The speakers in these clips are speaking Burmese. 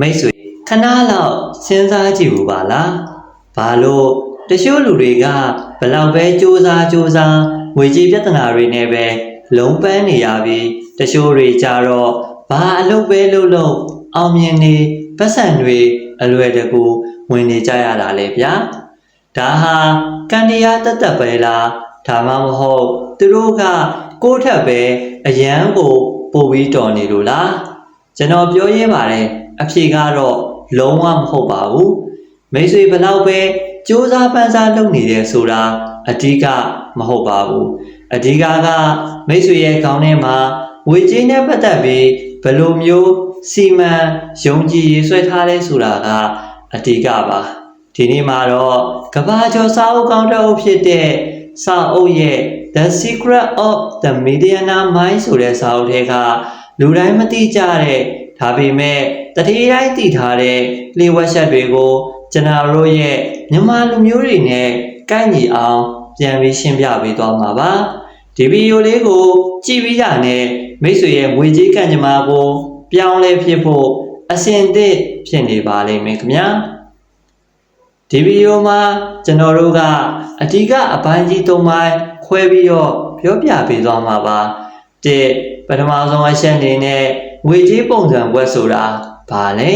မိတ်ဆွေခဏလောက်စဉ်းစားကြည့်ဦးပါလားဘာလို့တချို့လူတွေကဘလောက်ပဲစူးစမ်းစူးစမ်းငွေကြေးပြဿနာတွေနဲ့ပဲလုံးပန်းနေရပြီးတချို့တွေကြတော့ဘာအလုပ်ပဲလုပ်လို့အောင်မြင်နေပတ်စံတွေအလွယ်တကူဝင်နေကြရတာလေဗျာဒါဟာကန်တရားတတ်တတ်ပဲလားဒါမှမဟုတ်သူတို့ကကိုယ့်ထက်ပဲအရန်ကိုပို့ပြီးတော်နေလို့လားကျွန်တော်ပြောရင်းပါတယ် အဖြေကတော့လုံးဝမဟုတ်ပါဘူးမိတ်ဆွေဘလောက်ပဲစူးစမ်းပန်းစားလုပ်နေတယ်ဆိုတာအဓိကမဟုတ်ပါဘူးအဓိကကမိတ်ဆွေရဲ့ခေါင်းထဲမှာဝေကြေးနဲ့ပတ်သက်ပြီးဘယ်လိုမျိုးစီမံယုံကြည်ရေးဆွဲထားလဲဆိုတာကအဓိကပါဒီနေ့မှာတော့ကဘာကျော်စာအုပ်ကောင်းတစ်အုပ်ဖြစ်တဲ့စာအုပ်ရဲ့ The Secret of the Millionaire Mind ဆိုတဲ့စာအုပ်ထဲကလူတိုင်းမသိကြတဲ့ ဒါပေမဲ့တတိယတိုင်းသိထားတဲ့လျှို့ဝှက်ချက်တွေကိုကျွန်တော်တို့ရဲ့မြန်မာလူမျိုးတွေနဲ့ကိုက်ညီအောင်ပြန်ပြီးရှင်းပြပေးသွားမှာပါဒီဗီဒီယိုလေးကို ကြည့်ပြီးရတဲ့မိတ်ဆွေရဲ့ငွေကြေးကံကြမ္မာကို ပြောင်းလဲဖြစ်ဖို့အစဉ်အသင့်ဖြစ်နေပါလိမ့်မယ်ခင်ဗျာဒီဗီဒီယိုမှာကျွန်တော်တို့ကအဓိကအပိုင်းကြီး၃ပိုင်းခွဲပြီးတော့ပြောပြပေးသွားမှာပါတစ်ပထမဆုံးအချက်အနေနဲ့ ငွေကြေးပုံစံဘွက်ဆိုတာဘာလဲ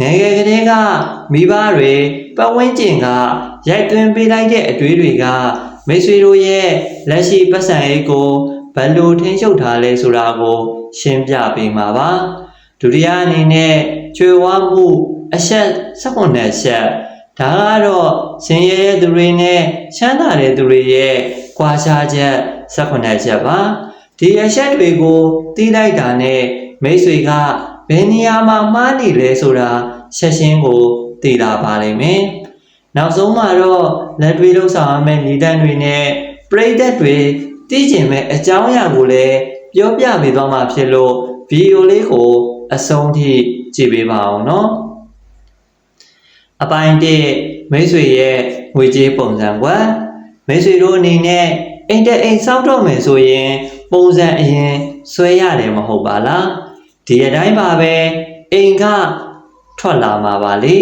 ငယ်ငယ်ကလေးကမိဘတွေပတ်ဝန်းကျင်ကရိုက်သွင်းပေးလိုက်တဲ့အတွေးတွေကမိတ်ဆွေတို့ရဲ့လက်ရှိပတ်စံရေးကိုဘယ်လိုထိန်းချုပ်ထားလဲဆိုတာကို ရှင်းပြပေးမှာပါဒုတိယအနေနဲ့ကျွေဝါမှုအချက်16ချက်ဒါကတော့ဆင်းရဲတဲ့သူတွေနဲ့ချမ်းသာတဲ့သူတွေရဲ့ကွာခြားချက်16ချက်ပါဒီအချက်တွေကိုသိလိုက်တာနဲ့ မိတ်ဆွေကဘယ်နေရာမှာမှားနေလဲဆိုတာချက်ချင်းကိုသိလာပါလိမ့်မယ်။နောက်ဆုံးမှာတော့လက်တွေလောက်ဆောင်ရမယ့်ညီတန်းတွေနဲ့ပြိသက်တွေသိကျင်မဲ့အကြောင်းအရာကိုလည်းပြောပြပေးသွားမှာဖြစ်လို့ဗီဒီယိုလေးကိုအဆုံးထိကြည့်ပေးပါအောင်နော်။အပိုင်းတစ်မိတ်ဆွေရဲ့ငွေကြေးပုံစံကွက်မိတ်ဆွေတို့အနေနဲ့အိမ်တက်အိမ်စောက်တော့မယ်ဆိုရင် ပုံစံအရင်ဆွဲရတယ်မဟုတ်ပါလားဒီအတိုင်းပါပဲအိမ်ကထွက်လာမှာပါလေ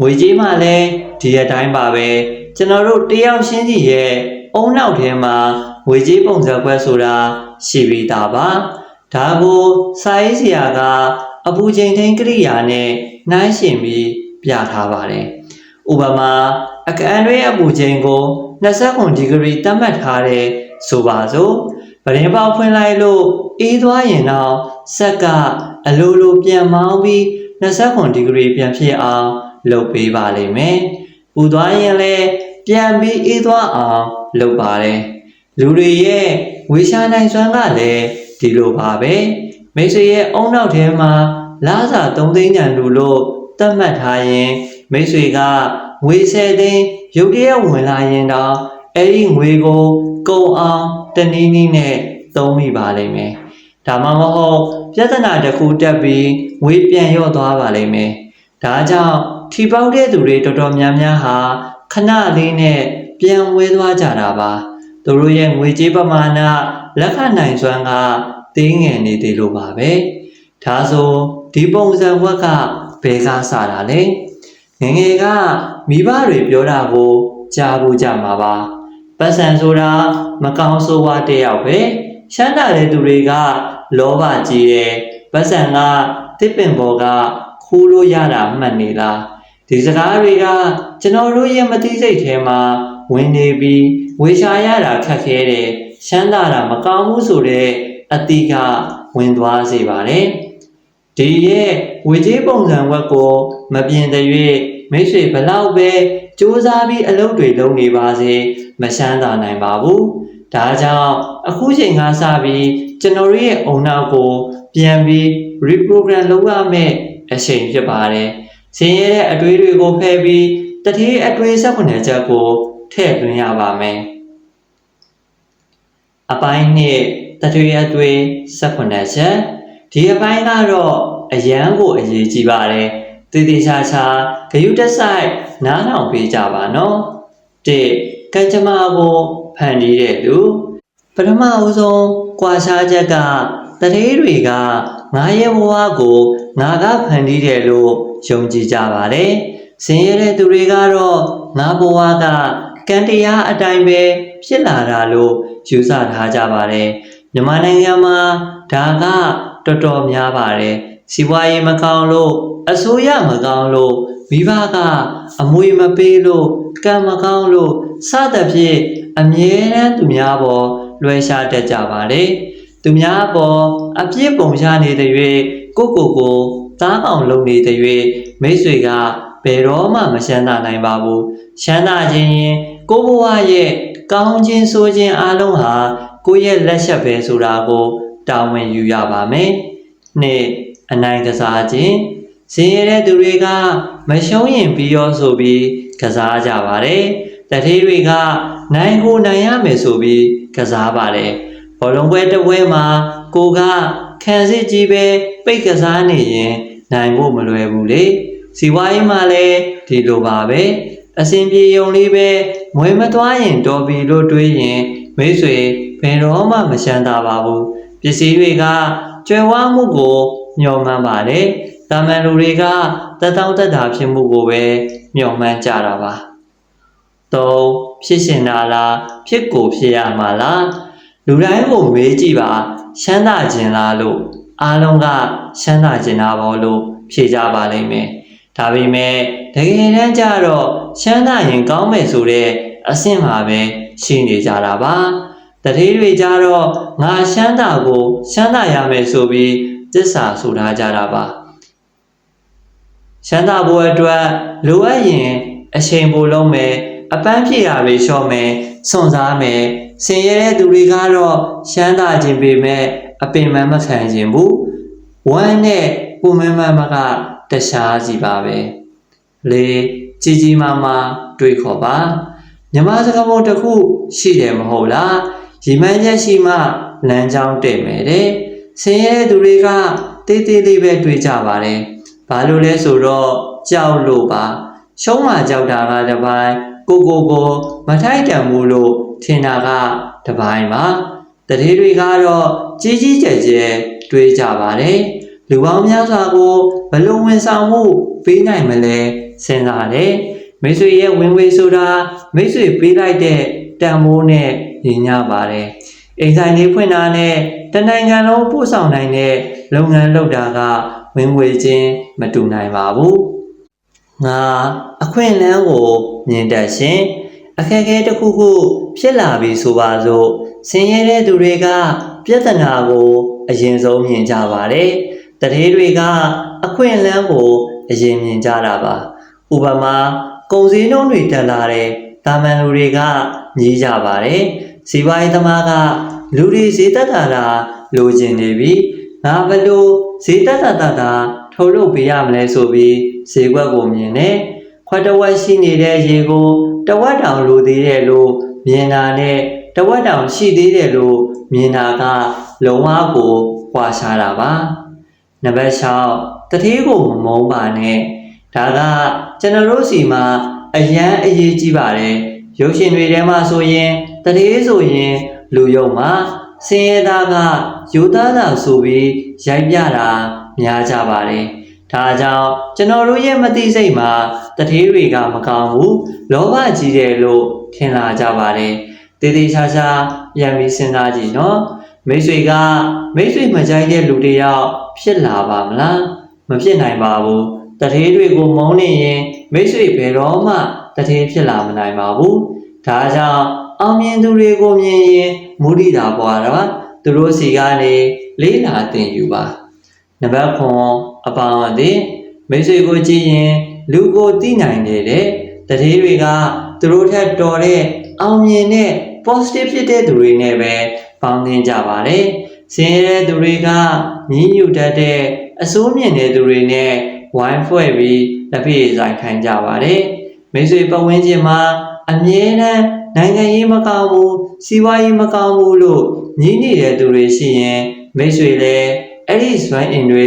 ငွေကြေးမှလည်းဒီအတိုင်းပါပဲကျွန်တော်တို့တယောက်ချင်းစီရဲ့အုံနောက်ထဲမှာငွေကြေးပုံစံခွဲဆိုတာရှိပြီးသားပါဒါကိုစာရေးဆရာကအပူချိန်ထိန်ကရိယာနဲ့နှိုင်းယှဉ်ပြီးပြထားပါတယ်ဥပမာအကန့်တွေအပူချိန်ကို29ဒီဂရီသတ်မှတ်ထားတဲ့ဆိုပါစို့ ပရင်ပေါက်ဖွင့်လိုက်လို့အေးသွားရင်တော့စက်ကအလိုလိုပြန်မောင်းပြီး29ဒီဂရီပြန်ဖြစ်အောင်လုပ်ပေးပါလိမ့်မယ်။ပူသွားရင်လည်းပြန်ပြီးအေးသွားအောင်လုပ်ပါတယ်။လူတွေရဲ့ဝေရှာနိုင်စွမ်းကလည်းဒီလိုပါပဲ။မိတ်ဆွေရဲ့အုံနောက်ထဲမှာလားစာ3သိန်းညံလူလို့သတ်မှတ်ထားရင်မိတ်ဆွေကငွေ10သိန်းရုတ်တရက်ဝင်လာရင်တော့အဲ့ဒီငွေကို ကုန်အောင်တနည်းနည်းနဲ့သုံးမိပါလိမ့်မယ်။ဒါမှမဟုတ်ပြဿနာတစ်ခုတက်ပြီးငွေပြန်ရော့သွားပါလိမ့်မယ်။ဒါကြောင့်ထီပေါက်တဲ့သူတွေတော်တော်များများဟာခဏလေးနဲ့ပြန်ဝဲသွားကြတာပါ။သူတို့ရဲ့ငွေကြေးပမာဏလက်ခံနိုင်စွမ်းကသေးငယ်နေသေးလို့ပါပဲ။ဒါဆိုဒီပုံစံဝက်ကဘယ်ကစတာလဲ။ငယ်ငယ်ကမိဘတွေပြောတာကိုကြားဖို့ကြမှာပါ။ ပတ်စံဆိုတာမကောင်းဆိုးဝါးတစ်ယောက်ပဲရှမ်းတာတဲ့သူတွေကလောဘကြီးတယ်ပတ်စံကတစ်ပင်ပေါ်ကခိုးလို့ရတာမှတ်နေလားဒီစကားတွေကကျွန်တော်တို့ရဲ့မသိစိတ်ထဲမှာဝင်နေပြီးဝေရှာရတာခက်ခဲတယ်ရှမ်းတာတာမကောင်းဘူးဆိုတဲ့အတိကဝင်သွားစေပါတယ်ဒီရဲ့ဝေကြီးပုံစံဝက်ကိုမပြင်တဲ့၍မိတ်ဆွေဘလောက်ပဲ စူးစမ်းပြီးအလုပ်တွေလုပ်နေပါစေမရှမ်းသာနိုင်ပါဘူး။ဒါကြောင့်အခုချိန်ကစပြီးကျွန်တော်တို့ရဲ့အုံနောက်ကို ပြန်ပြီး reprogram လုပ်ရမယ့်အချိန်ဖြစ်ပါတယ်။ဆင်းရဲတဲ့အတွေးတွေကိုဖယ်ပြီးတတိအတွေး16ချက်ကိုထည့်သွင်းရပါမယ်။အပိုင်းနှစ်တတိအတွေး16ချက်ဒီအပိုင်းကတော့အရန်ကိုအရေးကြီးပါတယ်။ တည်တည်ချာချာဂယုတက်ဆိုင်နားထောင်ပေးကြပါနော်။တစ်ကံကြမ္မာကိုဖန်တီးတဲ့သူပထမအဦးဆုံးကွာခြားချက်ကတရေတွေကငါရဲ့ဘဝကိုငါကဖန်တီးတယ်လို့ယုံကြည်ကြပါတယ်။ဆင်းရဲတဲ့သူတွေကတော့ငါဘဝကကံတရားအတိုင်းပဲဖြစ်လာတာလို့ယူဆထားကြပါတယ်။မြန်မာနိုင်ငံမှာဒါကတော်တော်များပါတယ်။စီးပွားရေးမကောင်းလို့ အစိုးရမကောင်းလို့မိဘကအမွေမပေးလို့ကံမကောင်းလို့စသဖြင့်အမြဲတမ်းသူများပေါ်လွှဲရှားတတ်ကြပါတယ်။သူများပေါ်အပြစ်ပုံရှားနေတဲ့၍ကိုကိုကိုသားကောင်လုံနေတဲ့၍မိတ်ဆွေကဘယ်တော့မှမရှမ်းသာနိုင်ပါဘူး။ရှမ်းသာခြင်းရင်ကိုဘဝရဲ့ကောင်းခြင်းဆိုခြင်းအလုံးဟာကိုယ့်ရဲ့လက်ချက်ပဲဆိုတာကိုတာဝန်ယူရပါမယ်။နှစ်အနိုင်ကစားခြင်း စင်ရတဲ့သူတွေကမရှုံးရင်ပြီးရောဆိုပြီးကစားကြပါတယ်။တထေးတွေကနိုင်ကိုနိုင်ရမယ်ဆိုပြီးကစားပါတယ်။ဘောလုံးပွဲတစ်ပွဲမှာကိုကခံစစ်ကြီးပဲပိတ်ကစားနေရင်နိုင်ဖို့မလွယ်ဘူးလေ။စီဝိုင်းမှာလည်းဒီလိုပါပဲ။အစဉ်ပြေုံလေးပဲမွေမသွားရင်တော်ပြီလို့တွေးရင်မိတ်ဆွေဘယ်တော့မှမရှမ်းသာပါဘူး။ပစ္စည်းတွေကကျွယ်ဝမှုကိုညှော်မှန်းပါတယ်။ တာမန်လူတွေကတတောင်းတက်တာဖြစ်မှုကိုပဲမျှော်မှန်းကြတာပါ။၃ဖြစ်ရှင်တာလားဖြစ်ကိုဖြစ်ရမှာလားလူတိုင်းကိုမေးကြည့်ပါရှမ်းသာခြင်းလားလို့အားလုံးကရှမ်းသာခြင်းတာပေါ့လို့ဖြေကြပါလိမ့်မယ်။ဒါပေမဲ့တကယ်တမ်းကျတော့ရှမ်းသာရင်ကောင်းမယ်ဆိုတဲ့အဆင့်မှာပဲရှိနေကြတာပါ။တတိတွေကြတော့ငါရှမ်းသာကိုရှမ်းသာရမယ်ဆိုပြီးသစ္စာဆိုထားကြတာပါ။ ရှမ်းသာဖို့အတွက်လိုအပ်ရင်အချိန်ပိုလုံးမယ်အပန်းဖြေရာတွေလျှော့မယ်စွန့်စားမယ်ဆင်ရဲတဲ့သူတွေကတော့ရှမ်းသာခြင်းပေမဲ့အပင်မမခံခြင်းဘူးဝမ်းနဲ့ပုံမမမကတခြားစီပါပဲလေကြီးကြီးမားမားတွေးခေါ်ပါမြမစကားပုံတစ်ခုရှိတယ်မဟုတ်လားရီမန်းချက်ရှိမှလမ်းကြောင်းတည့်မယ်တဲ့ဆင်းရဲသူတွေကတေးသေးလေးပဲတွေးကြပါတယ် ဘာလို့လဲဆိုတော့ကြောက်လို့ပါရှုံးမှကြောက်တာကတစ်ပိုင်းကိုကိုကိုမထိုက်တန်ဘူးလို့ထင်တာကတစ်ပိုင်းပါတတိတွေကတော့ကြီးကြီးကျယ်ကျယ်တွေးကြပါတယ်လူပေါင်းများစွာကိုဘလို့ဝန်ဆောင်မှုပေးနိုင်မလဲစဉ်းစားတယ်မိတ်ဆွေရဲ့ဝင်ဝေဆိုတာမိတ်ဆွေပေးလိုက်တဲ့တန်မိုးနဲ့ညီညပါတယ်အိမ်ဆိုင်လေးဖွင့်တာနဲ့တနိုင်ငံလုံးပို့ဆောင်နိုင်တဲ့လုပ်ငန်းလုပ်တာက ဝင်ဝေခြင်းမတူနိုင်ပါဘူးငါအခွင့်အလမ်းကိုမြင်တတ်ရှင်အခက်အခဲတစ်ခုခုဖြစ်လာပြီဆိုပါစို့ဆင်းရဲတဲ့သူတွေကပြဿနာကိုအရင်ဆုံးမြင်ကြပါတယ်တရေတွေကအခွင့်အလမ်းကိုအရင်မြင်ကြတာပါဥပမာကုန်စည်နှုန်းတွေတက်လာတဲ့တာမန်လူတွေကညီးကြပါတယ်စီးပွားရေးသမားကလူတွေဈေးတက်တာတာလိုချင်နေပြီငါဘလို့ ဈေးတက်တာတာတာထုတ်လုပ်ပေးရမလဲဆိုပြီးဈေးကွက်ကိုမြင်နေခွက်တဝက်ရှိနေတဲ့ရေကိုတဝက်တောင်လိုသေးတယ်လို့မြင်တာနဲ့တဝက်တောင်ရှိသေးတယ်လို့မြင်တာကလုံဝကိုခွာရှားတာပါနံပါတ်6တတိကိုမမုန်းပါနဲ့ဒါကကျွန်တော်တို့စီမှာအရန်အရေးကြီးပါတယ်ရုပ်ရှင်တွေထဲမှာဆိုရင်တတိဆိုရင်လူယုံမှာ စင်ရသားကယူသားတာဆိုပြီးရိုက်ပြတာများကြပါတယ်ဒါကြောင့်ကျွန်တော်တို့ရဲ့မသိစိတ်မှာတထေးတွေကမကောင်းဘူးလောဘကြီးတယ်လို့ထင်လာကြပါတယ်တေးသေးချာချာပြန်ပြီးစဉ်းစားကြည့်နော်မိတ်ဆွေကမိတ်ဆွေမကြိုက်တဲ့လူတစ်ယောက်ဖြစ်လာပါမလားမဖြစ်နိုင်ပါဘူးတထေးတွေကိုမုန်းနေရင်မိတ်ဆွေဘယ်တော့မှတထေးဖြစ်လာမနိုင်ပါဘူးဒါကြောင့် အောင်မြင်သူတွေကိုမြင်ရင်မုဒိတာပွားတော့သူတို့စီကနေလေးလာတင်ယူပါနံပါတ်9အပောင်အသည့်မိတ်ဆွေကိုကြည့်ရင်လူကိုသိနိုင်နေတဲ့တတိတွေကသူတို့ထက်တော်တဲ့အောင်မြင်တဲ့ positive ဖြစ်တဲ့သူတွေနဲ့ပဲပေါင်းသင်းကြပါတယ်။စင်ရတဲ့သူတွေကမြင်းညူတတ်တဲ့အစိုးမြင့်တဲ့သူတွေနဲ့ဝိုင်းဖွဲ့ပြီးလက်ပြဆိုင်ခိုင်းကြပါတယ်။မိတ်ဆွေပတ်ဝန်းကျင်မှာအမြဲတမ်း နိုင်ငံရေးမကောင်းဘူးစီးပွားရေးမကောင်းဘူးလို့ညင်းနေတဲ့သူတွေရှိရင်မိတ်ဆွေလည်းအဲ့ဒီစွမ်းအင်တွေ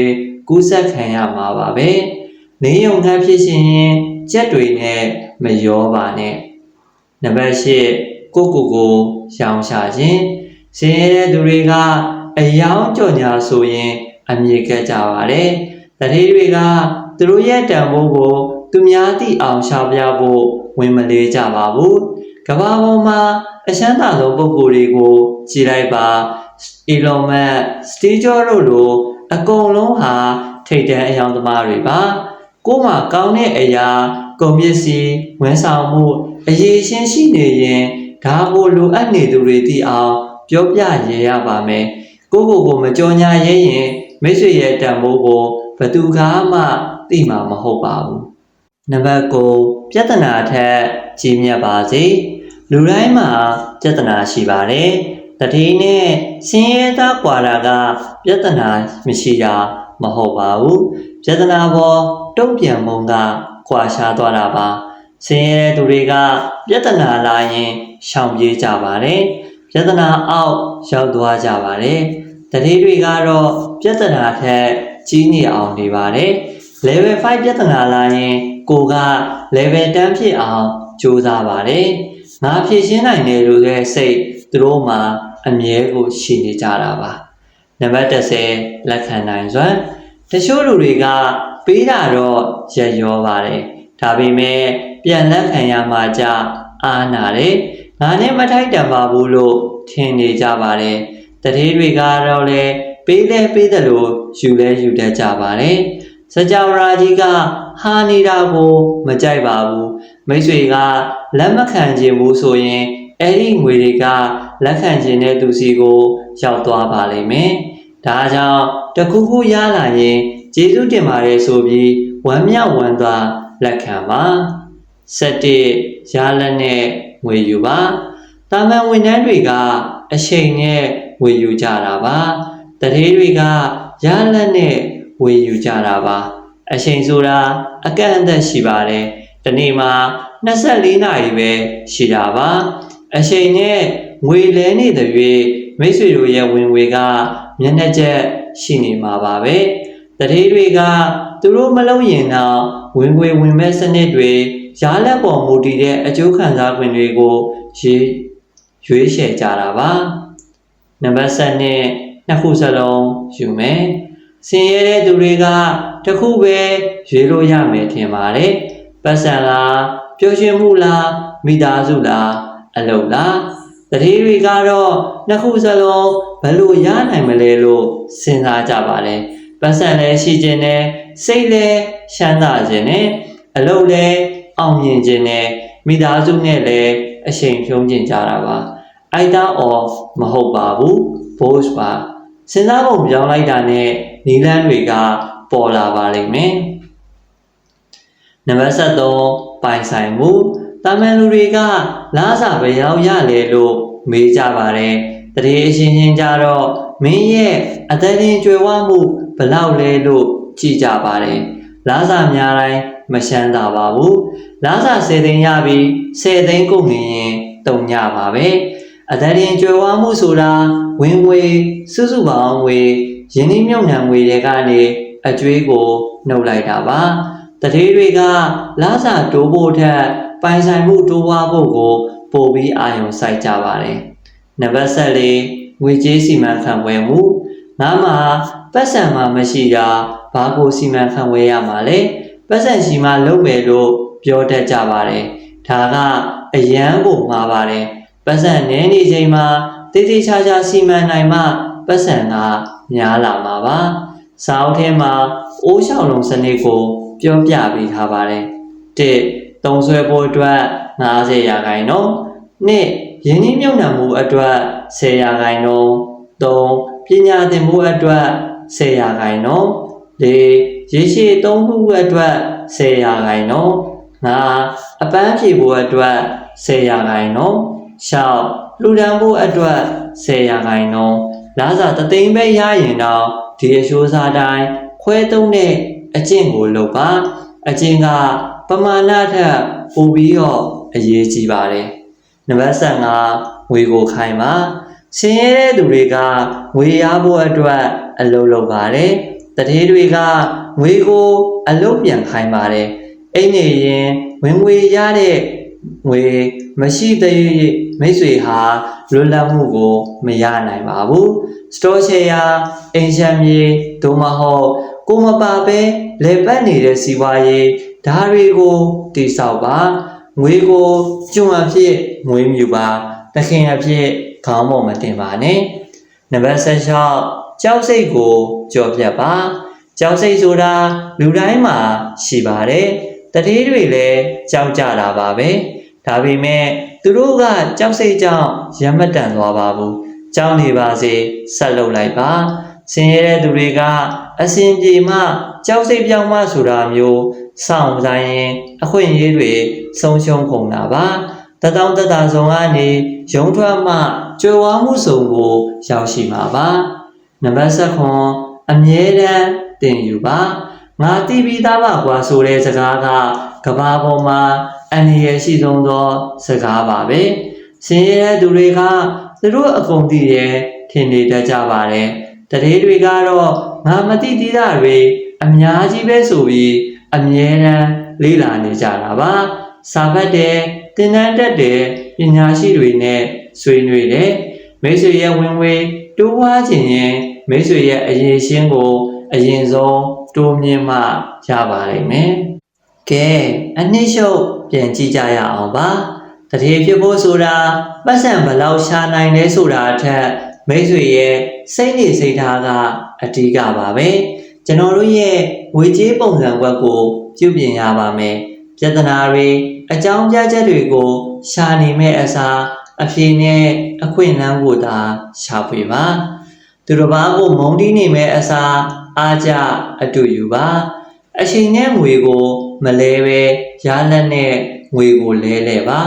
ကူးစက်ခံရမှာပါပဲ။နေုံခန့်ဖြစ်ရှင်ရင်ကြက်တွေနဲ့မရောပါနဲ့။နံပါတ်၈ကိုကိုကိုရောင်ရှာခြင်းစင်ရတဲ့သူတွေကအယောင်ကြော်ညာဆိုရင်အမြင်ကကြပါတယ်တတိတွေကသူတို့ရဲ့တန်ဖိုးကို သူများသိအောင်ရှာပြဖို့ဝင်မလေးကြပါဘူး ကမ္ဘာပေါ်မှာအရှမ်းသာဆုံးပုဂ္ဂိုလ်တွေကိုကြည်လိုက်ပါအီလွန်မတ်စတီဂျောတို့လိုအကုန်လုံးဟာထိတ်တန့်အယောင်သမားတွေပါကိုယ်မှာကောင်းတဲ့အရာကုန်ပစ္စည်းဝန်ဆောင်မှုအရေးရှင်းရှိနေရင်ဒါကိုလိုအပ်နေသူတွေသိအောင်ပြောပြရရပါမယ်ကိုယ့်ကိုယ်ကိုမကြောညာရဲရင်မိတ်ဆွေရဲ့တန်ဖိုးကိုဘယ်သူကမှသိမှာမဟုတ်ပါဘူးနံပါတ်9ပြဿနာထက်ကြီးမြတ်ပါစေ လူတိုင်းမှာပြဿနာရှိပါတယ်တတိနဲ့ဆင်းရဲသားကွာတာက ပြဿနာမရှိတာမဟုတ်ပါဘူးပြဿနာပေါ်တုံ့ပြန်မှုကကွာရှားသွားတာပါဆင်းရဲသူတွေကပြဿနာလာရင်ရှောင်ပြေးကြပါတယ်ပြဿနာအောက်ရောက်သွားကြပါတယ်တတိတွေကတော့ပြဿနာထက်ကြီးနေအောင်နေပါတယ် level 5ပြဿနာလာရင်ကိုက level 10ဖြစ်အောင်ကြိုးစားပါတယ် ငါဖြည့်ရှင်းနိုင်တယ်လို့ရဲ့စိတ်သူတို့မှာအမြဲကိုရှိနေကြတာပါနံပါတ်30လက်ခံနိုင်စွမ်းတချို့လူတွေကပေးတာတော့ရက်ရောပါတယ်ဒါပေမဲ့ပြန်လက်ခံရမှကြအားနာတယ်ငါနဲ့မထိုက်တန်ပါဘူးလို့ထင်နေကြပါတယ်တတိတွေကတော့လေပေးလဲပေးတယ်လို့ယူလဲယူတတ်ကြပါတယ်စကြဝဠာကြီးကဟာနေတာကိုမကြိုက်ပါဘူး မိတ်ဆွေကလက်မခံခြင်းဘူးဆိုရင်အဲ့ဒီငွေတွေကလက်ခံခြင်းတဲ့သူစီကို ရောက်သွားပါလိမ့်မယ်ဒါကြောင့်တခုခုရလာရင်ကျေးဇူးတင်ပါတယ်ဆိုပြီးဝမ်းမြောက်ဝမ်းသာလက်ခံပါ7ရလက်နဲ့ငွေယူပါတာမန်ဝန်ထမ်းတွေကအချိန်နဲ့ငွေယူကြတာပါတရေတွေကရလက်နဲ့ဝေယူကြတာပါအချိန်ဆိုတာအကန့်အသတ်ရှိပါတယ် ဒီနေ့မှာ24နာရီပဲရှိတာပါအချိန်နဲ့ငွေလဲနေတဲ့၍မိတ်ဆွေတို့ရဲ့ဝင်ငွေကမျက်နှာချက်ရှိနေမှာပါပဲတရေတွေကသူတို့မလုံးရင်တော့ဝင်ငွေဝင်မဲ့စနစ်တွေရားလက်ပေါ်မူတည်တဲ့အကျိုးခံစား권တွေကိုရေးရွေးချယ်ကြတာပါနံပါတ်7နဲ့နှစ်ခုစလုံးယူမယ်ဆင်းရဲတဲ့သူတွေကတခုပဲရွေးလို့ရမယ်ထင်ပါတယ် ပတ်စံလားပျော်ရွှင်မှုလားမိသားစုလားအလုပ်လားတတိတွေကတော့နှစ်ခုစလုံးဘယ်လိုရနိုင်မလဲလို့စဉ်းစားကြပါတယ်ပတ်စံလည်းရှိခြင်းနဲ့စိတ်လည်းရှမ်းသာခြင်းနဲ့အလုပ်လည်းအောင်မြင်ခြင်းနဲ့မိသားစုနဲ့လည်းအချိန်ဖြုံးကျင်ကြတာပါအိုက်တာအော်မဟုတ်ပါဘူး boss ပါစဉ်းစားပုံပြောင်းလိုက်တာနဲ့နီလန်းတွေကပေါ်လာပါလိမ့်မယ် နံပါတ်73ပိုင်ဆိုင်မှုတာမန်လူတွေကလားစာဘယ်ရောက်ရလဲလို့မေးကြပါတယ်တရေအရှင်ချင်းကြတော့မင်းရဲ့အသက်ရှင်ကြွယ်ဝမှုဘလောက်လဲလို့ကြည်ကြပါတယ်လားစာများတိုင်းမရှမ်းသာပါဘူးလားစာ10သိန်းရပြီး10သိန်းကုန်နေရင်တုံညပါပဲအသက်ရင်ကြွယ်ဝမှုဆိုတာဝင်ငွေစုစုပေါင်းငွေယင်းနှမြုံနှံငွေတွေကနေအကျွေးကိုနှုတ်လိုက်တာပါ တတိတွေကလားစာတိုးဖို့ထက်ပိုင်ဆိုင်မှုတိုးပွားဖို့ကို ပို့ပြီးအာရုံစိုက်ကြပါတယ်နံပါတ်7လေးငွေကြေးစီမံခန့်ခွဲမှုငါမှာပတ်စံမှာမရှိတာဘာကိုစီမံခန့်ခွဲရမှာလဲပတ်စံရှိမှလုပ်မယ်လို့ပြောတတ်ကြပါတယ်ဒါကအရန်ကိုမှားပါတယ်ပတ်စံနည်းနေချိန်မှာတိတိကျကျစီမံနိုင်မှပတ်စံကများလာမှာပါစာအုပ်ထဲမှာအိုးရှောင်လုံးစနစ်ကို ပြောပြပေးထားပါတယ်တစ်သုံးဆွဲဖို့အတွက်90ရာခိုင်နှုန်းနှစ်ယင်းနှမြုံနှံမှုအတွက်10ရာခိုင်နှုန်းသုံးပညာသင်မှုအတွက်10ရာခိုင်နှုန်းလေးရေရှည်သုံးမှုအတွက်10ရာခိုင်နှုန်းငါအပန်းဖြေဖို့အတွက်10ရာခိုင်နှုန်းရှောက်လူဒန်းဖို့အတွက်10ရာခိုင်နှုန်းလာစာတသိန်းပဲရရင်တော့ဒီအရှိုးစားတိုင်းခွဲသုံးတဲ့ အကျင့်ကိုလုပ်ပါအကျင့်ကပမာဏထက်ပိုပြီးတော့အရေးကြီးပါတယ်နံပါတ်5ငွေကိုခိုင်းပါဆင်းရဲတဲ့သူတွေကငွေရဖို့အတွက်အလုပ်လုပ်ပါတယ်တတိတွေကငွေကိုအလုပ်ပြန်ခိုင်းပါတယ်အိမ်နေရင်ဝင်ငွေရတဲ့ငွေမရှိသေးမိတ်ဆွေဟာလွတ်လပ်မှုကိုမရနိုင်ပါဘူးစတိုရှယ်ယာအင်ရှမ်မြေဒိုမဟုတ် ကိုမပါပဲလေပတ်နေတဲ့စီးပွားရေးဓာတွေကိုတိဆောက်ပါငွေကိုကျွံအဖြစ်ငွေမြူပါတခင်အဖြစ်ခေါင်းပေါ်မတင်ပါနဲ့နံပါတ်16ကြောက်စိတ်ကိုကြော်ပြတ်ပါကြောက်စိတ်ဆိုတာလူတိုင်းမှာရှိပါတယ်တတိတွေလည်းကြောက်ကြတာပါပဲဒါပေမဲ့သူတို့ကကြောက်စိတ်ကြောင့်ရမတန်သွားပါဘူးကြောက်နေပါစေဆက်လုပ်လိုက်ပါ ဆင်းရဲတဲ့သူတွေကအစဉ်ပြေမှကြောက်စိတ်ပြောင်းမှဆိုတာမျိုးစောင့်ဆိုင်ရင်အခွင့်အရေးတွေဆုံးရှုံးကုန်တာပါတတောင်းတတဆောင်ကနေရုံထွက်မှကြွယ်ဝမှုစုံကို ရောက်ရှိမှာပါနံပါတ်7အမြဲတမ်းတင်ယူပါငါတိပြီးသားပါကွာဆိုတဲ့စကားကကဘာပေါ်မှာအန္တရာယ်ရှိဆုံးသောစကားပါပဲဆင်းရဲတဲ့သူတွေကသူတို့အကုန်သိရဲ့ထင်နေတတ်ကြပါတယ် တရေတွေကတော့ငါမတိတိတာတွေအများကြီးပဲဆိုပြီးအမြဲတမ်းလေးလာနေကြတာပါစာဖတ်တဲ့တင်တန်းတက်တဲ့ပညာရှိတွေနဲ့ဆွေးနွေးတဲ့မိတ်ဆွေရဲ့ဝင်ဝေးတိုးဝါခြင်းရင်မိတ်ဆွေရဲ့အရေးရှင်းကိုအရင်ဆုံးတိုးမြင့်မှရပါလိမ့်မယ်ကဲအနှစ်ရှုပ်ပြန်ကြည့်ကြရအောင်ပါတတိဖြစ်ဖို့ဆိုတာပတ်စံဘလောက်ရှာနိုင်လဲဆိုတာအထက်မိတ်ဆွေရဲ့ စိတ်နေစိတ်ထားကအဓိကပါပဲကျွန်တော်တို့ရဲ့ဝေကြေးပုံစံဝက်ကိုပြုပြင်ရပါမယ်ပြဿနာတွေအကြောင်းပြချက်တွေကို ရှာနေမဲ့အစားအဖြေနဲ့အခွင့်အလမ်းကိုသာရှာဖွေပါသူတစ်ပါးကိုမုန်းတီးနေမဲ့အစားအားကြအတူယူပါအချိန်နဲ့ငွေကို မလဲပဲရလက်နဲ့ငွေကိုလဲလဲပါ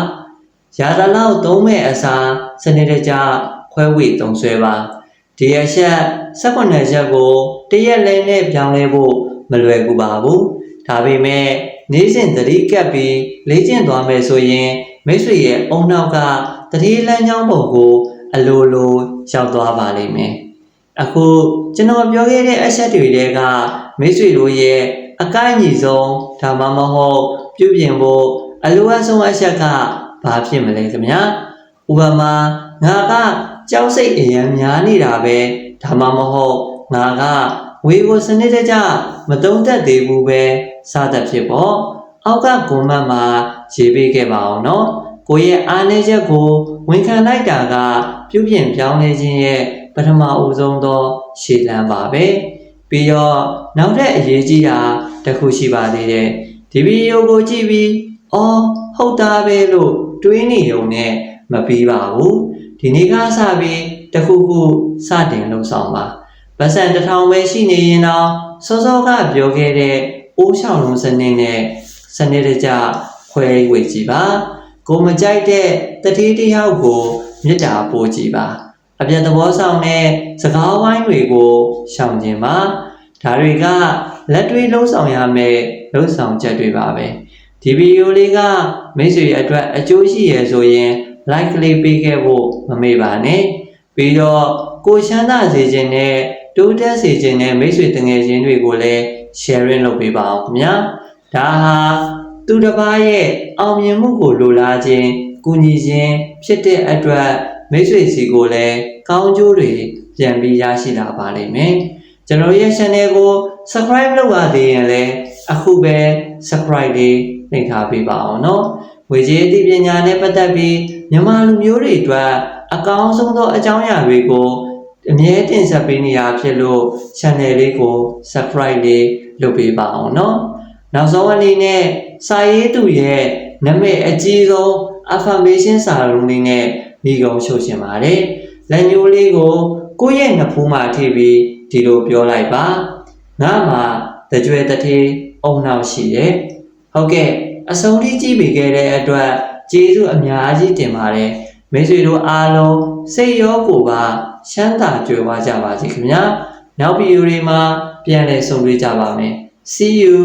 ရာသလောက်သုံးမဲ့အစားစနစ်တကျခွဲဝေသုံးဆွဲပါ ဒီအချက်18ချက်ကိုတရက်လဲနဲ့ပြောင်းလဲဖို့မလွယ်ကူပါဘူးဒါပေမဲ့နေ့စဉ်သတိကပ်ပြီးလေ့ကျင့်သွားမယ်ဆိုရင်မိတ်ဆွေရဲ့အုံနောက်ကတတိလမ်းကြောင်းပုံကို အလိုလိုရောက်သွားပါလိမ့်မယ်အခုကျွန်တော်ပြောခဲ့တဲ့အချက်တွေကမိတ်ဆွေတို့ရဲ့အကိုက်ညီဆုံးဒါမှမဟုတ်ပြုပြင်ဖို့အလိုအပ်ဆုံးအချက်ကဘာဖြစ်မလဲခင်ဗျာဥပမာငါက ကြောက်စိတ်အရန်များနေတာပဲဒါမှမဟုတ်ငါကဝေကိုစနစ်တကျမတုံးတက်သေးဘူးပဲစသဖြင့်ပေါ့အောက်ကကွန်မန့်မှာရေးပေးခဲ့ပါအောင်နော်ကိုရဲ့အားနည်းချက်ကိုဝန်ခံလိုက်တာကပြုပြင်ပြောင်းလဲခြင်းရဲ့ပထမအဦးဆုံးသောရှေ့လမ်းပါပဲပြီးတော့နောက်ထပ်အရေးကြီးတာတစ်ခုရှိပါသေးတယ်ဒီဗီဒီယိုကိုကြည့်ပြီးအော်ဟုတ်တာပဲလို့တွေးနေုံနဲ့မပြီးပါဘူး ဒီနေ့ကစပြီးတစ်ခုခုစတင်လှုပ်ဆောင်ပါဗတ်စံတစ်ထောင်ပဲရှိနေရင်တော့စောစောကပြောခဲ့တဲ့အိုးရှောင်းလုံးစနစ်နဲ့စနစ်တကျခွဲဝေကြည့်ပါကိုမကြိုက်တဲ့တတိတယောက်ကိုမေတ္တာပို့ကြည့်ပါအပြန်သဘောဆောင်တဲ့စကားဝိုင်းတွေကိုရှောင်ကျင်ပါဒါတွေကလက်တွေ့လှုပ်ဆောင်ရမယ့်လှုပ်ဆောင်ချက်တွေပါပဲဒီဗီဒီယိုလေးကမိတ်ဆွေအတွက်အကျိုးရှိရဆိုရင် like လေးပေးခဲ့ဖို့မမေ့ပါနဲ့ပြီးတော့ကိုချမ်းသာစေခြင်းနဲ့တိုးတက်စေခြင်းနဲ့မိတ်ဆွေတငယ်ချင်းတွေကိုလည်း sharing လုပ်ပေးပါအောင်ခင်ဗျာဒါဟာသူတစ်ပါးရဲ့အောင်မြင်မှုကိုလိုလားခြင်းကူညီခြင်းဖြစ်တဲ့အတွက်မိတ်ဆွေစီကိုလည်းကောင်းကျိုးတွေပြန်ပြီးရရှိလာပါလိမ့်မယ်ကျွန်တော်ရဲ့ channel ကို subscribe လုပ်ပါသေးရင်လည်းအခုပဲ subscribe လေးနှိပ်ထားပေးပါအောင်နော် ဝေကြီးအသိပညာနဲ့ပတ်သက်ပြီးမြန်မာလူမျိုးတွေအတွက်အကောင်းဆုံးသောအကြောင်းအရာတွေကိုအမြဲတင်ဆက်ပေးနေရဖြစ်လို့ channel လေးကို subscribe လေးလုပ်ပေးပါအောင်เนาะနောက်ဆုံးအနေနဲ့စာရေးသူရဲ့နာမည်အကြီးဆုံး affirmation စာလုံးလေးနဲ့မိကုံရှုပ်ရှင်ပါတယ်လက်ညိုးလေးကိုကိုယ့်ရဲ့နှဖူးမှာထိပြီးဒီလိုပြောလိုက်ပါငါမှာတကြွယ်တထေးအုံနောက်ရှိရဲ့ဟုတ်ကဲ့ အဆုံးထိကြည့်ပေးခဲ့တဲ့အတွက်ကျေးဇူးအများကြီးတင်ပါတယ်မိတ်ဆွေတို့အားလုံးစိတ်ရောကိုယ်ပါချမ်းသာကြွယ်ဝကြပါစေခင်ဗျာနောက်ဗီဒီယိုတွေမှာပြန်လည်ဆုံတွေ့ကြပါမယ် see you